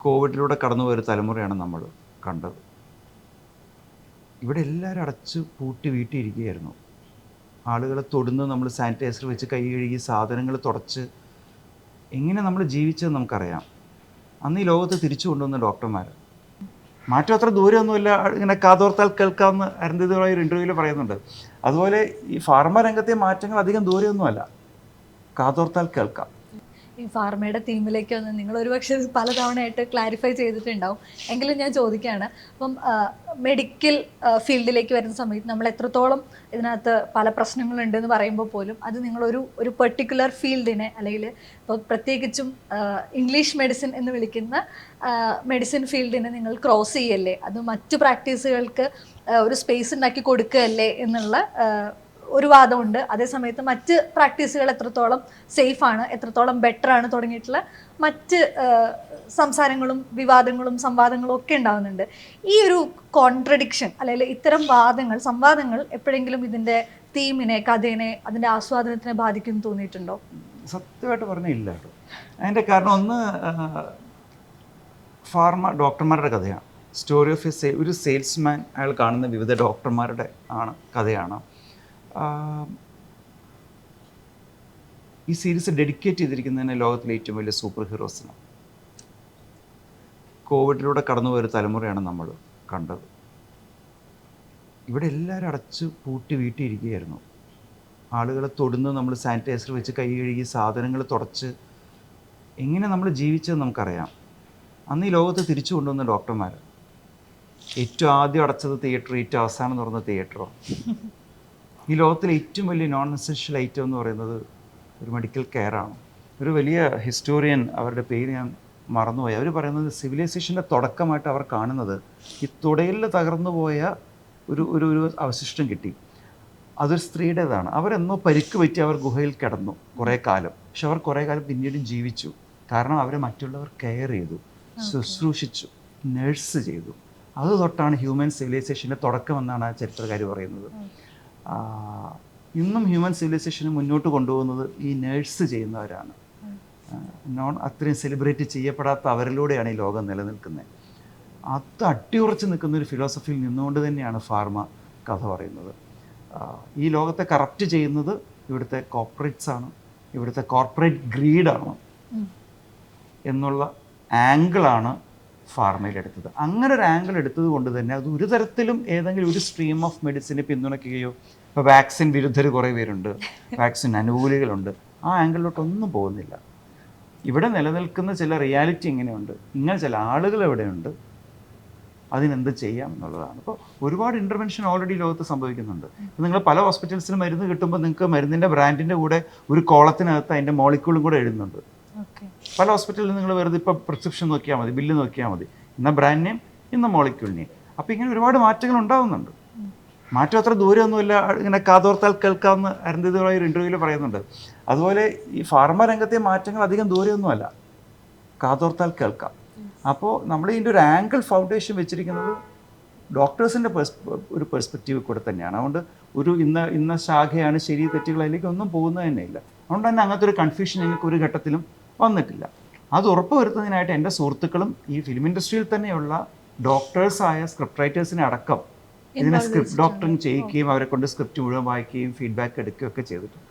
കോവിഡിലൂടെ കടന്നു പോയൊരു തലമുറയാണ് നമ്മൾ കണ്ടത്. ഇവിടെ എല്ലാവരും അടച്ച് പൂട്ടി വീട്ടിയിരിക്കുകയായിരുന്നു. ആളുകളെ തൊടുന്ന് നമ്മൾ സാനിറ്റൈസർ വെച്ച് കൈ കഴുകി സാധനങ്ങൾ തുടച്ച് എങ്ങനെ നമ്മൾ ജീവിച്ചത് നമുക്കറിയാം. അന്ന് ഈ ലോകത്ത് തിരിച്ചു കൊണ്ടുവന്ന ഡോക്ടർമാർ. മാറ്റം അത്ര ദൂരമൊന്നുമില്ല ഇങ്ങനെ കാതോർത്താൽ കേൾക്കാമെന്ന് അരന്തിതമായ ഒരു ഇന്റർവ്യൂവിൽ പറയുന്നുണ്ട്. അതുപോലെ ഈ ഫാർമ രംഗത്തെ മാറ്റങ്ങൾ അധികം ദൂരമൊന്നുമല്ല കാതോർത്താൽ കേൾക്കാം. ഈ ഫാർമയുടെ തീമിലേക്ക് വന്ന് നിങ്ങൾ ഒരുപക്ഷെ പലതവണയായിട്ട് ക്ലാരിഫൈ ചെയ്തിട്ടുണ്ടാവും. എങ്കിലും ഞാൻ ചോദിക്കുകയാണ്. അപ്പം മെഡിക്കൽ ഫീൽഡിലേക്ക് വരുന്ന സമയത്ത് നമ്മൾ എത്രത്തോളം ഇതിനകത്ത് പല പ്രശ്നങ്ങളുണ്ട് എന്ന് പറയുമ്പോൾ പോലും അത് നിങ്ങളൊരു ഒരു പെർട്ടിക്കുലർ ഫീൽഡിനെ അല്ലെങ്കിൽ ഇപ്പോൾ പ്രത്യേകിച്ചും ഇംഗ്ലീഷ് മെഡിസിൻ എന്ന് വിളിക്കുന്ന മെഡിസിൻ ഫീൽഡിനെ നിങ്ങൾ ക്രോസ് ചെയ്യല്ലേ? അത് മറ്റു പ്രാക്ടീസുകൾക്ക് ഒരു സ്പേസ് ഉണ്ടാക്കി കൊടുക്കുകയല്ലേ എന്നുള്ള ഒരു വാദമുണ്ട്. അതേസമയത്ത് മറ്റ് പ്രാക്ടീസുകൾ എത്രത്തോളം സേഫ് ആണ് എത്രത്തോളം ബെറ്റർ ആണ് തുടങ്ങിയിട്ടുള്ള മറ്റ് സംസാരങ്ങളും വിവാദങ്ങളും സംവാദങ്ങളും ഒക്കെ ഉണ്ടാകുന്നുണ്ട് ഈ ഒരു കോൺട്രഡിക്ഷൻ അല്ലെങ്കിൽ ഇത്തരം വാദങ്ങൾ സംവാദങ്ങൾ എപ്പോഴെങ്കിലും ഇതിന്റെ തീമിനെ കഥേനെ അതിന്റെ ആസ്വാദനത്തിനെ ബാധിക്കും തോന്നിയിട്ടുണ്ടോ? സത്യമായിട്ട് പറഞ്ഞാൽ ഇല്ല അതിന്റെ കാരണം ഒന്ന് ഫാർമ ഡോക്ടർമാരുടെ കഥയാണ്. സ്റ്റോറി ഓഫ് എ സേ ഒരു സെയിൽസ്മാൻ അയാൾ കാണുന്ന വിവിധ ഡോക്ടർമാരുടെ ആണ് കഥയാണ്. ഈ സീരീസ് ഡെഡിക്കേറ്റ് ചെയ്തിരിക്കുന്നതിന് ലോകത്തിലെ ഏറ്റവും വലിയ സൂപ്പർ ഹീറോസിനാണ് കോവിഡിലൂടെ കടന്നു പോയൊരു തലമുറയാണ് നമ്മൾ കണ്ടത്. ഇവിടെ എല്ലാവരും അടച്ച് പൂട്ടി വീട്ടിയിരിക്കുകയായിരുന്നു. ആളുകളെ തൊടുന്ന് നമ്മൾ സാനിറ്റൈസർ വെച്ച് കൈ കഴുകി സാധനങ്ങൾ തുടച്ച് എങ്ങനെ നമ്മൾ ജീവിച്ചത് നമുക്കറിയാം. അന്ന് ഈ ലോകത്ത് തിരിച്ചു കൊണ്ടുവന്ന ഡോക്ടർമാർ ഏറ്റവും ആദ്യം അടച്ചത് തിയേറ്റർ ഏറ്റവും അവസാനം തുറന്ന തിയേറ്ററോ ഈ ലോകത്തിലെ ഏറ്റവും വലിയ നോൺ എസെൻഷ്യൽ ഐറ്റം എന്ന് പറയുന്നത് ഒരു മെഡിക്കൽ കെയർ ആണ്. ഒരു വലിയ ഹിസ്റ്റോറിയൻ അവരുടെ പേര് ഞാൻ മറന്നുപോയി. അവർ പറയുന്നത് സിവിലൈസേഷന്റെ തുടക്കമായിട്ട് അവർ കാണുന്നത് ഈ തുടയിൽ തകർന്നു പോയ ഒരു ഒരു ഒരു അവശിഷ്ടം കിട്ടി. അതൊരു സ്ത്രീയുടേതാണ്. അവരെന്നോ പരിക്ക് പറ്റി അവർ ഗുഹയിൽ കിടന്നു കുറേ കാലം. പക്ഷെ അവർ കുറേ കാലം പിന്നീടും ജീവിച്ചു. കാരണം അവരെ മറ്റുള്ളവർ കെയർ ചെയ്തു ശുശ്രൂഷിച്ചു നഴ്സ് ചെയ്തു. അത് തൊട്ടാണ് ഹ്യൂമൻ സിവിലൈസേഷന്റെ തുടക്കമെന്നാണ് ആ ചരിത്രകാർ പറയുന്നത്. ഇന്നും ഹ്യൂമൻ സിവിലൈസേഷനെ മുന്നോട്ട് കൊണ്ടുപോകുന്നത് ഈ നേഴ്സ് ചെയ്യുന്നവരാണ്. നോൺ അത്രയും സെലിബ്രേറ്റ് ചെയ്യപ്പെടാത്ത അവരിലൂടെയാണ് ഈ ലോകം നിലനിൽക്കുന്നത്. അത് അട്ടിയുറച്ച് നിൽക്കുന്ന ഒരു ഫിലോസഫിയിൽ നിന്നുകൊണ്ട് തന്നെയാണ് ഫാർമ കഥ പറയുന്നത്. ഈ ലോകത്തെ കറപ്റ്റ് ചെയ്യുന്നത് ഇവിടുത്തെ കോർപ്പറേറ്റ്സ് ആണ് ഇവിടുത്തെ കോർപ്പറേറ്റ് ഗ്രീഡാണ്. എന്നുള്ള ആംഗിളാണ് ഫാർമയിൽ എടുത്തത്. അങ്ങനെ ഒരു ആംഗിൾ എടുത്തത് കൊണ്ട് തന്നെ അത് ഒരു തരത്തിലും ഏതെങ്കിലും ഒരു സ്ട്രീം ഓഫ് മെഡിസിനെ പിന്തുണയ്ക്കുകയോ ഇപ്പോൾ വാക്സിൻ വിരുദ്ധർ കുറേ പേരുണ്ട്. വാക്സിൻ അനുകൂലികളുണ്ട്. ആ ആംഗിളിലോട്ടൊന്നും പോകുന്നില്ല. ഇവിടെ നിലനിൽക്കുന്ന ചില റിയാലിറ്റി ഇങ്ങനെയുണ്ട്. ഇങ്ങനെ ചില ആളുകൾ എവിടെയുണ്ട് അതിനെന്ത് ചെയ്യാം എന്നുള്ളതാണ്. അപ്പോൾ ഒരുപാട് ഇന്റർവെൻഷൻ ഓൾറെഡി ലോകത്ത് സംഭവിക്കുന്നുണ്ട്. നിങ്ങൾ പല ഹോസ്പിറ്റൽസിലും മരുന്ന് കിട്ടുമ്പോൾ നിങ്ങൾക്ക് മരുന്നിന്റെ ബ്രാൻഡിന്റെ കൂടെ ഒരു കോളത്തിനകത്ത് അതിന്റെ മോളിക്യൂളും കൂടെ എഴുതുന്നുണ്ട്. പല ഹോസ്പിറ്റലിൽ നിങ്ങൾ വെറുതെ ഇപ്പോൾ പ്രിസ്ക്രിപ്ഷൻ നോക്കിയാൽ മതി ബില്ല് നോക്കിയാൽ മതി. ഇന്ന ബ്രാൻഡ് നെയിം ഇന്ന മോളിക്യൂൾ നെയിം അപ്പോൾ ഇങ്ങനെ ഒരുപാട് മാറ്റങ്ങൾ ഉണ്ടാകുന്നുണ്ട് മാറ്റം അത്ര ദൂരമൊന്നുമില്ല ഇങ്ങനെ കാതോർത്താൽ കേൾക്കാമെന്ന് അരുന്ധതിമായ ഒരു ഇന്റർവ്യൂവിൽ പറയുന്നുണ്ട്. അതുപോലെ ഈ ഫാർമ രംഗത്തെ മാറ്റങ്ങൾ അധികം ദൂരമൊന്നുമല്ല കാതോർത്താൽ കേൾക്കാം. അപ്പോൾ നമ്മൾ ഇതിന്റെ ഒരു ആംഗിൾ ഫൗണ്ടേഷൻ വെച്ചിരിക്കുന്നത് ഡോക്ടേഴ്സിന്റെ ഒരു പെർസ്പെക്റ്റീവ് കൂടെ തന്നെയാണ്. അതുകൊണ്ട് ഒരു ഇന്ന ഇന്ന ശാഖയാണ് ശരി തെറ്റുകൾ അതിലേക്ക് ഒന്നും പോകുന്നത് തന്നെ ഇല്ല അതുകൊണ്ട് തന്നെ അങ്ങനത്തെ ഒരു കൺഫ്യൂഷൻ ഞങ്ങൾക്ക് ഒരു ഘട്ടത്തിലും വന്നിട്ടില്ല. അത് ഉറപ്പുവരുത്തുന്നതിനായിട്ട് എന്റെ സുഹൃത്തുക്കളും ഈ ഫിലിം ഇൻഡസ്ട്രിയിൽ തന്നെയുള്ള ഡോക്ടേഴ്സായ സ്ക്രിപ്റ്റ് റൈറ്റേഴ്സിനെ അടക്കം ഇതിനെ സ്ക്രിപ്റ്റ്. ഡോക്ടറിങ് ചെയ്യിക്കുകയും അവരെ കൊണ്ട് സ്ക്രിപ്റ്റ് മുഴുവൻ വായിക്കുകയും ഫീഡ്ബാക്ക് എടുക്കുകയൊക്കെ ചെയ്തിട്ടുണ്ട്.